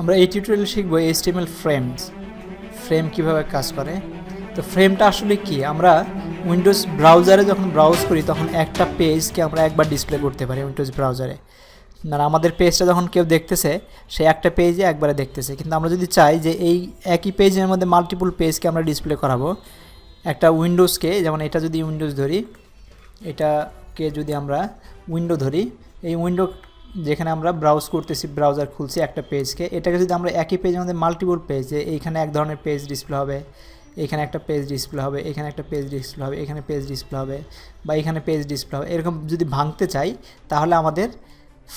আমরা এই টিউটোরিয়ালে শিখব এইচটিএমএল ফ্রেমস ফ্রেম কীভাবে কাজ করে? তো ফ্রেমটা আসলে কি? আমরা উইন্ডোজ ব্রাউজারে যখন ব্রাউজ করি, তখন একটা পেজকে আমরা একবার ডিসপ্লে করতে পারি উইন্ডোজ ব্রাউজারে মানে আমাদের পেজটা যখন কেউ দেখতেছে, সে একটা পেজে একবারে দেখতেছে। কিন্তু আমরা যদি চাই যে এই একই পেজের মধ্যে মাল্টিপল পেজকে আমরা ডিসপ্লে করাবো, একটা উইন্ডোজকে যেমন এটা যদি উইন্ডোজ ধরি, এটাকে যদি আমরা উইন্ডো ধরি, এই উইন্ডো যেখানে আমরা ব্রাউজ করতেছি ব্রাউজার খুলছি একটা পেজকে এটাকে যদি আমরা একই পেজের মধ্যে মাল্টিপল পেজ এইখানে এক ধরনের পেজ ডিসপ্লে হবে, এখানে একটা পেজ ডিসপ্লে হবে, এখানে একটা পেজ ডিসপ্লে হবে, এখানে পেজ ডিসপ্লে হবে, বা এখানে পেজ ডিসপ্লে হবে। এরকম যদি ভাঙতে চাই, তাহলে আমাদের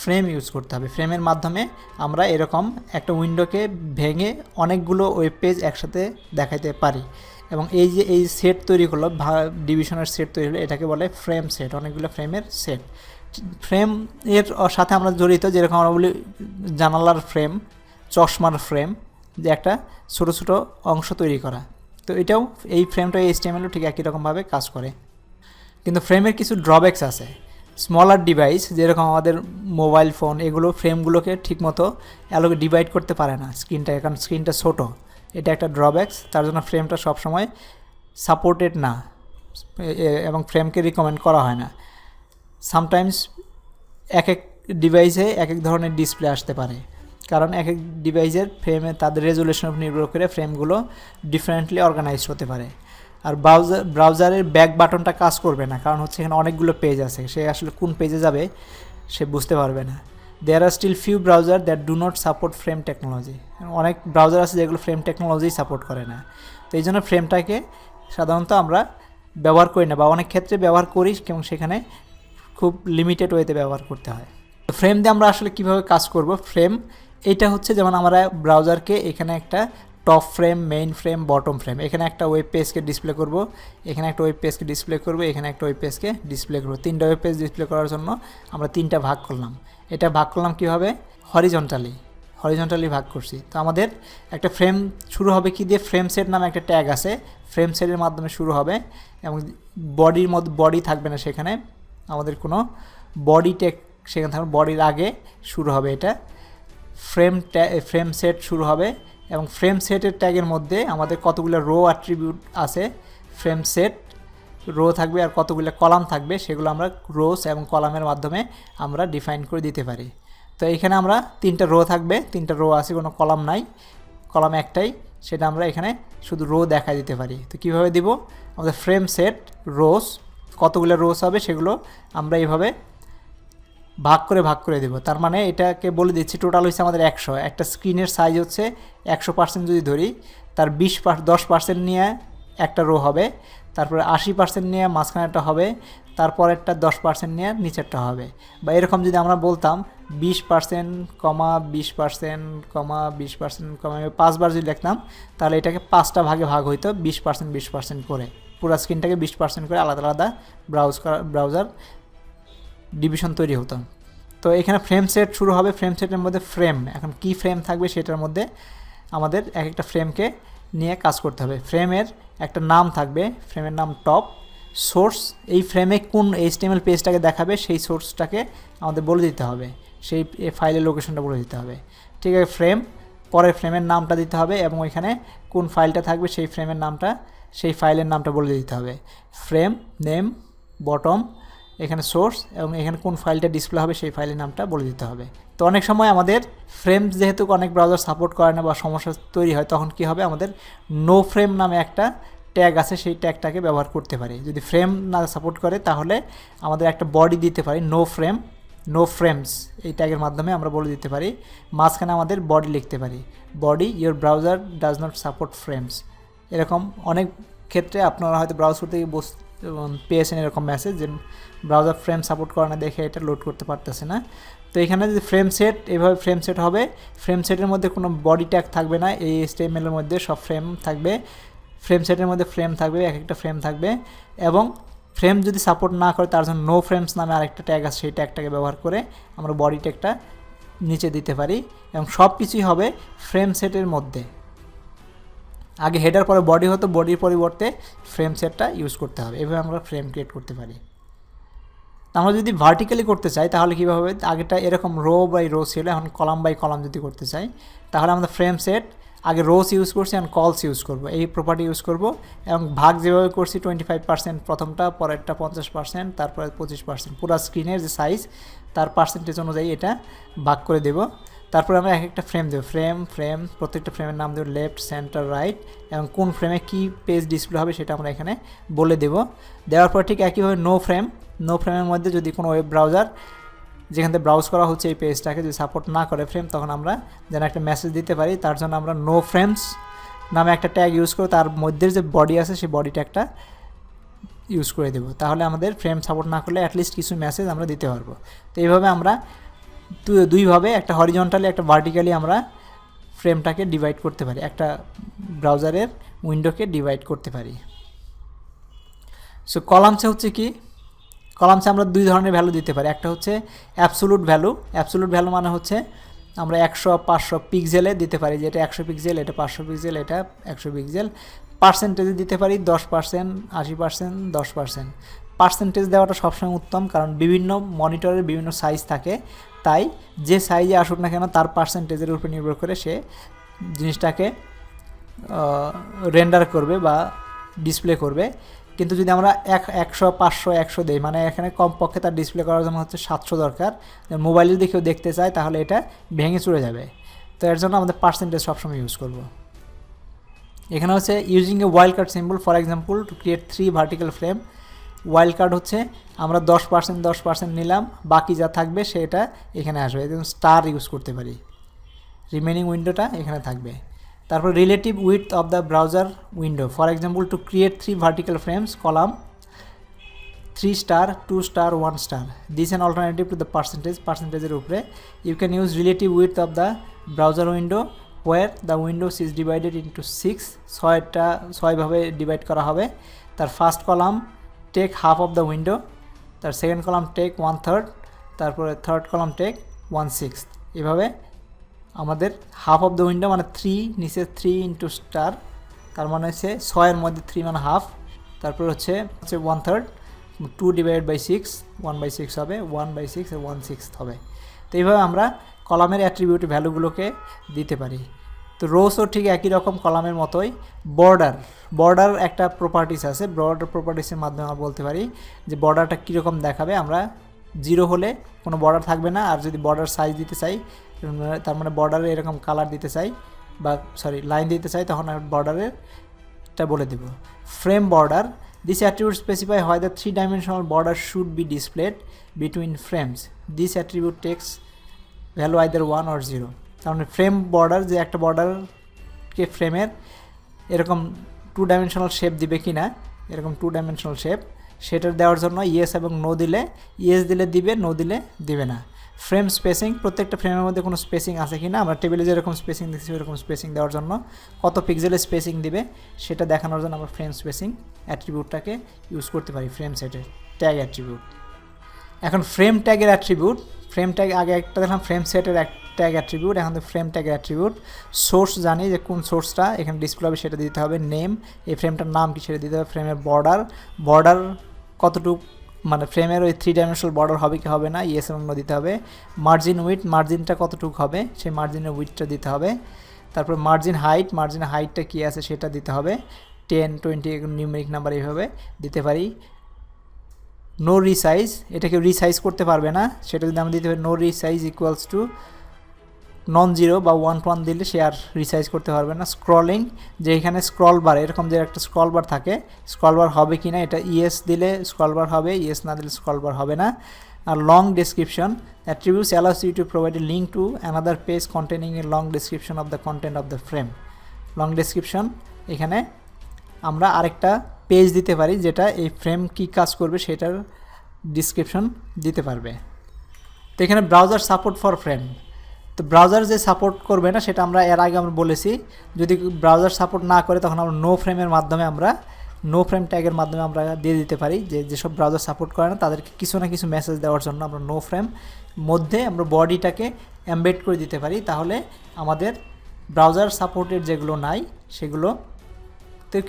ফ্রেম ইউজ করতে হবে। ফ্রেমের মাধ্যমে আমরা এরকম একটা উইন্ডোকে ভেঙে অনেকগুলো ওয়েব পেজ একসাথে দেখাইতে পারি। এবং এই যে, এই সেট তৈরি হলো ডিভিশনের সেট তৈরি হলো, এটাকে বলে ফ্রেম সেট অনেকগুলো ফ্রেমের সেট ফ্রেম এর সাথে আমরা জড়িত, যেরকম আমরা বলি জানালার ফ্রেম চশমার ফ্রেম যে একটা ছোটো ছোটো অংশ তৈরি করা। তো এটাও এই ফ্রেমটা এই স্টেমেলও ঠিক একই রকমভাবে কাজ করে। কিন্তু ফ্রেমের কিছু ড্রব্যাকস আছে। স্মলার ডিভাইস যেরকম আমাদের মোবাইল ফোন এগুলো ফ্রেমগুলোকে ঠিকমতো অ্যালোকে ডিভাইড করতে পারে না স্ক্রিনটা কারণ স্ক্রিনটা ছোটো। এটা একটা ড্রব্যাকস তার জন্য ফ্রেমটা সবসময় সাপোর্টেড না। এবং ফ্রেমকে রিকমেন্ড করা হয় না। সামটাইমস এক এক ডিভাইসে এক এক ধরনের ডিসপ্লে আসতে পারে। কারণ এক এক ডিভাইসের ফ্রেমে তাদের রেজুলেশন উপর নির্ভর করে ফ্রেমগুলো ডিফারেন্টলি অর্গানাইজ হতে পারে। আর ব্রাউজার ব্রাউজারের ব্যাক বাটনটা কাজ করবে না, কারণ হচ্ছে এখানে অনেকগুলো পেজ আছে। সে আসলে কোন পেজে যাবে সে বুঝতে পারবে না। There are still few browser that do not support frame technology অনেক ব্রাউজার আছে যেগুলো ফ্রেম টেকনোলজি সাপোর্ট করে না। তো এই জন্য ফ্রেমটাকে সাধারণত আমরা ব্যবহার করি না, বা অনেক ক্ষেত্রে ব্যবহার করি এবং সেখানে খুব লিমিটেড ওয়েতে ব্যবহার করতে হয়। তো ফ্রেম দিয়ে আমরা আসলে কীভাবে কাজ করব? ফ্রেম এটা হচ্ছে যেমন আমরা ব্রাউজারকে এখানে একটা top frame main frame bottom frame এখানে একটা ওয়েব পেজকে ডিসপ্লে করব, এখানে একটা ওয়েব পেজকে ডিসপ্লে করব, এখানে একটা ওয়েব পেজকে ডিসপ্লে করব। তিনটা ওয়েব পেজ ডিসপ্লে করার জন্য আমরা তিনটা ভাগ করলাম। এটা ভাগ করলাম কীভাবে? হরিজন্টালি হরিজন্টালি ভাগ করছি। তো আমাদের একটা ফ্রেম শুরু হবে কি দিয়ে? ফ্রেম সেট নামে একটা ট্যাগ আছে। ফ্রেম সেটের মাধ্যমে শুরু হবে এবং বডির মধ্যে বডি থাকবে না সেখানে। আমাদের কোনো বডি টেক সেখানে থাকবে বডির আগে শুরু হবে এটা। ফ্রেম ফ্রেম সেট শুরু হবে এবং ফ্রেম সেটের ট্যাগের মধ্যে আমাদের কতগুলো রো অ্যাট্রিবিউট আছে ফ্রেম সেট রো থাকবে আর কতগুলো কলাম থাকবে সেগুলো আমরা রোস এবং কলামের মাধ্যমে আমরা ডিফাইন করে দিতে পারি। তো এখানে আমরা তিনটা রো থাকবে, তিনটা রো আছে, কোনো কলাম নাই। কলাম একটাই, সেটা আমরা এখানে শুধু রো দেখা দিতে পারি। তো কীভাবে দিব? আমাদের ফ্রেম সেট রোস কতগুলো রোস হবে সেগুলো আমরা এইভাবে ভাগ করে ভাগ করে দেবো। তার মানে এটাকে বলে দিচ্ছি টোটাল হচ্ছে আমাদের একশো। একটা স্ক্রিনের সাইজ হচ্ছে একশো পার্সেন্ট যদি ধরি, তার বিশ দশ পার্সেন্ট নিয়ে একটা রো হবে, তারপরে আশি পার্সেন্ট নিয়ে মাঝখানেরটা হবে তারপরেরটা দশ পার্সেন্ট নিয়ে নিচেরটা হবে। বা এরকম যদি আমরা বলতাম, বিশ পার্সেন্ট কমা বিশ পার্সেন্ট কমা বিশ পার্সেন্ট কমা পাঁচবার যদি লিখতাম, তাহলে এটাকে পাঁচটা ভাগে ভাগ হইতো, বিশ পার্সেন্ট বিশ পার্সেন্ট করে। পুরো স্ক্রিনটাকে বিশ পার্সেন্ট করে আলাদা আলাদা ব্রাউজ ব্রাউজার ডিভিশন তৈরি হতো। তো এখানে ফ্রেম সেট শুরু হবে ফ্রেম সেটের মধ্যে ফ্রেম এখন কি ফ্রেম থাকবে সেটার মধ্যে আমাদের এক একটা ফ্রেমকে নিয়ে কাজ করতে হবে। ফ্রেমের একটা নাম থাকবে ফ্রেমের নাম টপ সোর্স এই ফ্রেমে কোন এইচটিএমএল পেজটাকে দেখাবে, সেই সোর্সটাকে আমাদের বলে দিতে হবে। সেই ফাইলের লোকেশনটা বলে দিতে হবে। ঠিক আছে ফ্রেম পরে ফ্রেমের নামটা দিতে হবে এবং ওইখানে কোন ফাইলটা থাকবে, সেই ফ্রেমের নামটা সেই ফাইলের নামটা বলে দিতে হবে। ফ্রেম, নেম, বটম, এখানে সোর্স এবং এখানে কোন ফাইলটা ডিসপ্লে হবে সেই ফাইলের নামটা বলে দিতে হবে। তো অনেক সময় আমাদের ফ্রেম যেহেতু অনেক ব্রাউজার সাপোর্ট করে না বা সমস্যা তৈরি হয়, তখন কি হবে? আমাদের নো ফ্রেম নামে একটা ট্যাগ আছে, সেই ট্যাগটাকে ব্যবহার করতে পারি। যদি ফ্রেম না সাপোর্ট করে, তাহলে আমাদের একটা বডি দিতে পারি নো ফ্রেম নো ফ্রেমস এই ট্যাগের মাধ্যমে আমরা বলে দিতে পারি। মাঝখানে আমাদের বডি লিখতে পারি। Body your browser does not support frames এরকম অনেক ক্ষেত্রে আপনারা হয়তো ব্রাউজ করতে গিয়ে বস পেয়েছেন এরকম মেসেজ যে ব্রাউজার ফ্রেম সাপোর্ট করে না দেখে এটা লোড করতে পারতেছে না। তো এখানে যদি ফ্রেম সেট এভাবে ফ্রেম সেট হবে। ফ্রেম সেটের মধ্যে কোনো বডি ট্যাগ থাকবে না। এই স্টেমেলের মধ্যে সব ফ্রেম থাকবে। ফ্রেম সেটের মধ্যে ফ্রেম থাকবে এক একটা ফ্রেম থাকবে। এবং ফ্রেম যদি সাপোর্ট না করে, তার জন্য নো ফ্রেমস নামে আরেকটা ট্যাগ আছে। সেই ট্যাগটাকে ব্যবহার করে আমরা বডি ট্যাগটা নিচে দিতে পারি। এবং সব কিছুই হবে ফ্রেম সেটের মধ্যে। আগে হেডার পরে বডি হতো বডির পরিবর্তে ফ্রেম সেটটা ইউজ করতে হবে। এভাবে আমরা ফ্রেম ক্রিয়েট করতে পারি। আমরা যদি ভার্টিক্যালি করতে চাই, তাহলে কীভাবে? আগেটা এরকম রো বাই রো ছিল, এখন কলাম বাই কলাম যদি করতে চাই, তাহলে আমাদের ফ্রেম সেট আগে রোস ইউজ করছি, এখন কলস ইউজ করব। এই প্রপার্টি ইউজ করব। এবং ভাগ যেভাবে করছি টোয়েন্টি ফাইভ পার্সেন্ট প্রথমটা, পরেরটা পঞ্চাশ পার্সেন্ট তারপরে পঁচিশ পার্সেন্ট পুরো স্ক্রিনের যে সাইজ তার পার্সেন্টেজ অনুযায়ী এটা ভাগ করে দেব। তারপরে আমরা এক একটা ফ্রেম দেবো। ফ্রেম ফ্রেম প্রত্যেকটা ফ্রেমের নাম দেবো লেফট সেন্টার রাইট এবং কোন ফ্রেমে কী পেজ ডিসপ্লে হবে সেটা আমরা এখানে বলে দেব। দেওয়ার পর ঠিক একইভাবে নো ফ্রেম নো ফ্রেমের মধ্যে যদি কোনো ওয়েব ব্রাউজার যেখান থেকে ব্রাউজ করা হচ্ছে এই পেজটাকে যদি সাপোর্ট না করে ফ্রেম তখন আমরা যেন একটা মেসেজ দিতে পারি। তার জন্য আমরা নো ফ্রেমস নামে একটা ট্যাগ ইউজ করে তার মধ্যে যে বডি আছে সেই বডিটা একটা ইউজ করে দেবো। তাহলে আমাদের ফ্রেম সাপোর্ট না করলে অ্যাটলিস্ট কিছু মেসেজ আমরা দিতে পারব। তো এইভাবে আমরা দুইভাবে, একটা হরিজন্টালি একটা ভার্টিক্যালি আমরা ফ্রেমটাকে ডিভাইড করতে পারি। একটা ব্রাউজারের উইন্ডোকে ডিভাইড করতে পারি। সো কলামসে হচ্ছে কি? কলামসে আমরা দুই ধরনের ভ্যালু দিতে পারি। একটা হচ্ছে অ্যাবসোলুট ভ্যালু অ্যাবসোলুট ভ্যালু মানে হচ্ছে আমরা একশো, পাঁচশো পিক্সেলে দিতে পারি। যে এটা একশো পিক্সেল এটা পাঁচশো পিক্সেল এটা একশো পিক্সেল পার্সেন্টেজে দিতে পারি দশ পার্সেন্ট আশি পার্সেন্ট দশ পার্সেন্ট পার্সেন্টেজ দেওয়াটা সবসময় উত্তম কারণ বিভিন্ন মনিটরের বিভিন্ন সাইজ থাকে। তাই যে সাইজে আসুক না কেন তার পার্সেন্টেজের উপর নির্ভর করে সে জিনিসটাকে রেন্ডার করবে বা ডিসপ্লে করবে। কিন্তু যদি আমরা এক, একশো, পাঁচশো, একশো দিই মানে এখানে কমপক্ষে তার ডিসপ্লে করার জন্য হচ্ছে সাতশো দরকার। মোবাইল যদি কেউ দেখতে চায়, তাহলে এটা ভেঙে চলে যাবে। তো এর জন্য আমাদের পার্সেন্টেজ সবসময় ইউজ করব। এখানে হচ্ছে using a wild card symbol for example to create three vertical frame wild card হচ্ছে। আমরা দশ পার্সেন্ট দশ পার্সেন্ট নিলাম। বাকি যা থাকবে সেটা এখানে আসবে। যেমন স্টার ইউজ করতে পারি। রিমেনিং উইন্ডোটা এখানে থাকবে। তারপর relative with of the browser window for example to create three vertical frames column three star two star one star this an alternative to the percentage পার্সেন্টেজের উপরে। You can use relative with of the browser window where the windows is divided into six ছয়টা ছয়ভাবে divide করা হবে। তার first column take half of the window তার second column take one third তারপরে third column take one six এভাবে আমাদের half of the window মানে থ্রি নিচে থ্রি ইন্টু স্টার তার মানে হচ্ছে ছয়ের মধ্যে থ্রি মানে হাফ তারপর হচ্ছে হচ্ছে one third two divide by six one by six হবে one by six one six হবে। তো এইভাবে আমরা কলামের অ্যাট্রিবিউট ভ্যালুগুলোকে দিতে পারি। তো রোসও ঠিক একই রকম কলামের মতোই। বর্ডার বর্ডার একটা প্রপার্টিস আছে। বর্ডার প্রপার্টিসের মাধ্যমে আমরা বলতে পারি যে বর্ডারটা কীরকম দেখাবে। আমরা জিরো হলে কোনো বর্ডার থাকবে না। আর যদি বর্ডার সাইজ দিতে চাই, তার মানে বর্ডারে এরকম কালার দিতে চাই বা সরি লাইন দিতে চাই, তখন বর্ডারের টা বলে দেব। Frame border this attribute specify হয় the three dimensional border should be displayed between frames this attribute takes value either one or zero তার ফ্রেম বর্ডার যে একটা বর্ডারকে ফ্রেমের এরকম টু ডাইমেনশনাল শেপ দিবে কি না এরকম টু ডাইমেনশনাল শেপ সেটা দেওয়ার জন্য ইয়েস এবং নো দিলে ইয়েস দিলে দিবে নো দিলে দিবে না। ফ্রেম স্পেসিং প্রত্যেকটা ফ্রেমের মধ্যে কোনো স্পেসিং আছে কি না আমরা টেবিলে যেরকম স্পেসিং দিচ্ছি ওরকম স্পেসিং দেওয়ার জন্য কত পিক্সেলের স্পেসিং দিবে, সেটা দেখানোর জন্য আমরা ফ্রেম স্পেসিং অ্যাট্রিবিউটটাকে ইউজ করতে পারি ফ্রেম সেটের ট্যাগ অ্যাট্রিবিউট এখন ফ্রেম ট্যাগের অ্যাট্রিবিউট ফ্রেম ট্যাগ আগে একটা দেখলাম ফ্রেম সেটের এক ট্যাগ অ্যাট্রিবিউট এখন ফ্রেম ট্যাগ অ্যাট্রিবিউট সোর্স জানি যে কোন সোর্সটা এখানে ডিসপ্লে হবে সেটা দিতে হবে নেম এই ফ্রেমটার নাম কি সেটা দিতে হবে ফ্রেমের বর্ডার বর্ডার কতটুকু মানে ফ্রেমের ওই থ্রি ডাইমেনশনাল বর্ডার হবে কি হবে না ইয়েস এবং দিতে হবে। মার্জিন উইথ মার্জিনটা কতটুকু হবে, সেই মার্জিনের উইথটা দিতে হবে। তারপর মার্জিন হাইট মার্জিন হাইটটা কী আছে সেটা দিতে হবে। টেন টোয়েন্টি নিউমেরিক নাম্বার এইভাবে দিতে পারি। নো রিসাইজ এটাকে রিসাইজ করতে পারবে না। সেটা যদি আমরা দিতে পারি no resize equals to none zero বা ওয়ান ওয়ান দিলে সে আর রিসাইজ করতে পারবে না। স্ক্রলিং যে এখানে স্ক্রল বার এরকম যে একটা স্ক্রল থাকে স্ক্রল হবে কি না, এটা ইয়েস দিলে স্ক্রল হবে ইয়েস না দিলে স্ক্রল হবে না। আর long description attributes allows you to provide a link to another page containing a long description of the content of the frame long description এখানে আমরা আরেকটা পেজ দিতে পারি, যেটা এই ফ্রেম কি কাজ করবে সেটার ডিসক্রিপশন দিতে পারবে। তো এখানে ব্রাউজার সাপোর্ট ফর ফ্রেম তো ব্রাউজার যে সাপোর্ট করবে না, সেটা আমরা এর আগে আমরা বলেছি, যদি ব্রাউজার সাপোর্ট না করে, তখন আমরা নো ফ্রেমের মাধ্যমে আমরা নো ফ্রেম ট্যাগের মাধ্যমে আমরা দিয়ে দিতে পারি, যে যেসব ব্রাউজার সাপোর্ট করে না, তাদেরকে কিছু না কিছু মেসেজ দেওয়ার জন্য আমরা নো ফ্রেম মধ্যে আমরা বডিটাকে এমবেড করে দিতে পারি, তাহলে আমাদের ব্রাউজার সাপোর্টের যেগুলো নাই সেগুলো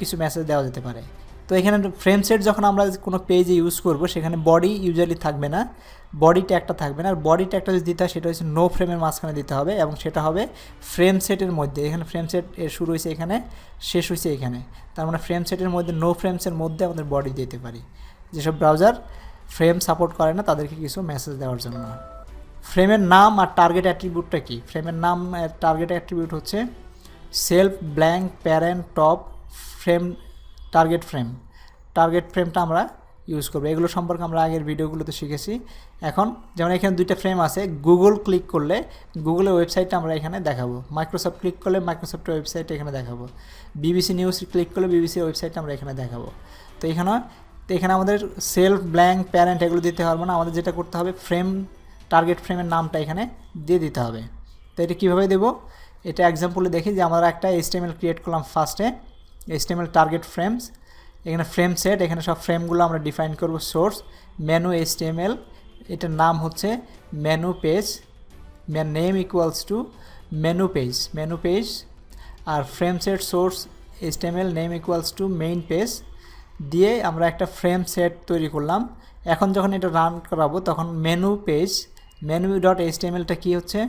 কিছু মেসেজ দেওয়া যেতে পারে। তো এখানে ফ্রেম সেট যখন আমরা কোনো পেজে ইউজ করব, সেখানে বডি ইউজুয়ালি থাকবে না। বডি ট্যাগটা থাকবে না। আর বডি ট্যাগটা যদি দিতে হয়, সেটা হচ্ছে নো ফ্রেমের মাঝখানে দিতে হবে এবং সেটা হবে ফ্রেম সেটের মধ্যে। এখানে ফ্রেম সেট এর শুরু হয়েছে এখানে, শেষ হয়েছে এখানে। তার মানে ফ্রেম সেটের মধ্যে নো ফ্রেমসের মধ্যে আমাদের বডি দিতে পারি। যেসব ব্রাউজার ফ্রেম সাপোর্ট করে না, তাদেরকে কিছু মেসেজ দেওয়ার জন্য। ফ্রেমের নাম আর টার্গেট অ্যাট্রিবিউটটা কি? ফ্রেমের নাম টার্গেট অ্যাট্রিবিউট হচ্ছে self blank parent top frame target frame target ফ্রেমটা আমরা ইউজ করব। এগুলো সম্পর্কে আমরা আগের ভিডিওগুলোতে শিখেছি। এখন যেমন এখানে দুইটা ফ্রেম আছে গুগল ক্লিক করলে গুগলের ওয়েবসাইটটা আমরা এখানে দেখাবো। মাইক্রোসফট ক্লিক করলে মাইক্রোসফটের ওয়েবসাইট এখানে দেখাবো। বিবিসি নিউজ ক্লিক করলে বিবিসির ওয়েবসাইটটা আমরা এখানে দেখাবো। তো এখানে তো এখানে আমাদের সেলফ ব্ল্যাঙ্ক প্যারেন্ট এগুলো দিতে পারব না। আমাদের যেটা করতে হবে ফ্রেম টার্গেট ফ্রেমের নামটা এখানে দিয়ে দিতে হবে। তো এটা কীভাবে দেবো? এটা এক্সাম্পলে দেখি যে আমরা একটা এসটিএমএল ক্রিয়েট করলাম ফার্স্টে এসটিএমএল টার্গেট ফ্রেমস এখানে ফ্রেম সেট এখানে সব ফ্রেমগুলো আমরা ডিফাইন করব সোর্স মেনু এসটিএমএল এটার নাম হচ্ছে menu page name equals to menu page menu page R frame set source HTML name equals to main page দিয়ে আমরা একটা ফ্রেম সেট তৈরি করলাম। এখন যখন এটা রান করাবো, তখন মেনু পেজ মেনু ডট এসটিএমএলটা কী হচ্ছে?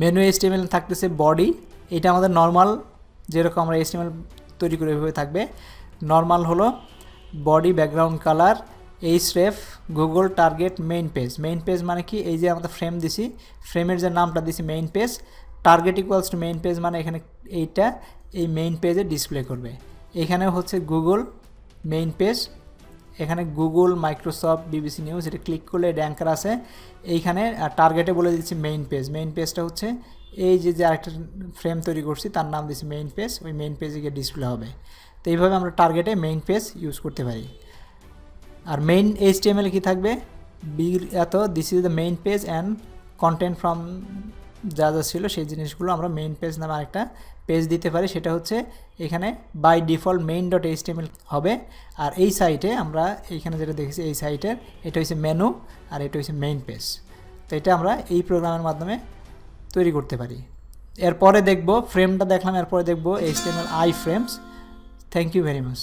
মেনু এসটিএমএল থাকতেছে বডি এটা আমাদের নর্মাল যেরকম আমরা এসটিএমএল তৈরি করে এভাবে থাকবে। নর্মাল হলো body background colour href Google target main page main page মানে কি? এই যে আমরা ফ্রেম দিছি ফ্রেমের যে নামটা দিছি main page target equals to main page মানে এখানে এইটা, এই মেইন পেজে ডিসপ্লে করবে। এখানে হচ্ছে গুগল মেইন পেজ এখানে গুগল মাইক্রোসফট বিবিসি নিউজ এটা ক্লিক করলে ড্যাঙ্কার আছে। এইখানে টার্গেটে বলে দিচ্ছি মেইন পেজ মেইন পেজটা হচ্ছে, এই যে যে আরেকটা ফ্রেম তৈরি করছি, তার নাম দিচ্ছি মেইন পেজ ওই মেইন পেজে গিয়ে ডিসপ্লে হবে। তো এইভাবে আমরা টার্গেটে মেইন পেজ ইউজ করতে পারি। আর main H T M L কী থাকবে? বি এত this is the main page and content from যা যা ছিল সেই জিনিসগুলো আমরা মেইন পেজ নামে আরেকটা পেজ দিতে পারি। সেটা হচ্ছে এখানে by default main dot H হবে। আর এই সাইটে আমরা এইখানে যেটা দেখেছি, এই সাইটের এটা হচ্ছে মেনু আর এটা হচ্ছে মেইন পেজ তো এটা আমরা এই প্রোগ্রামের মাধ্যমে তৈরি করতে পারি। এরপরে দেখব ফ্রেমটা দেখলাম, এরপরে দেখব H I frames thank you very much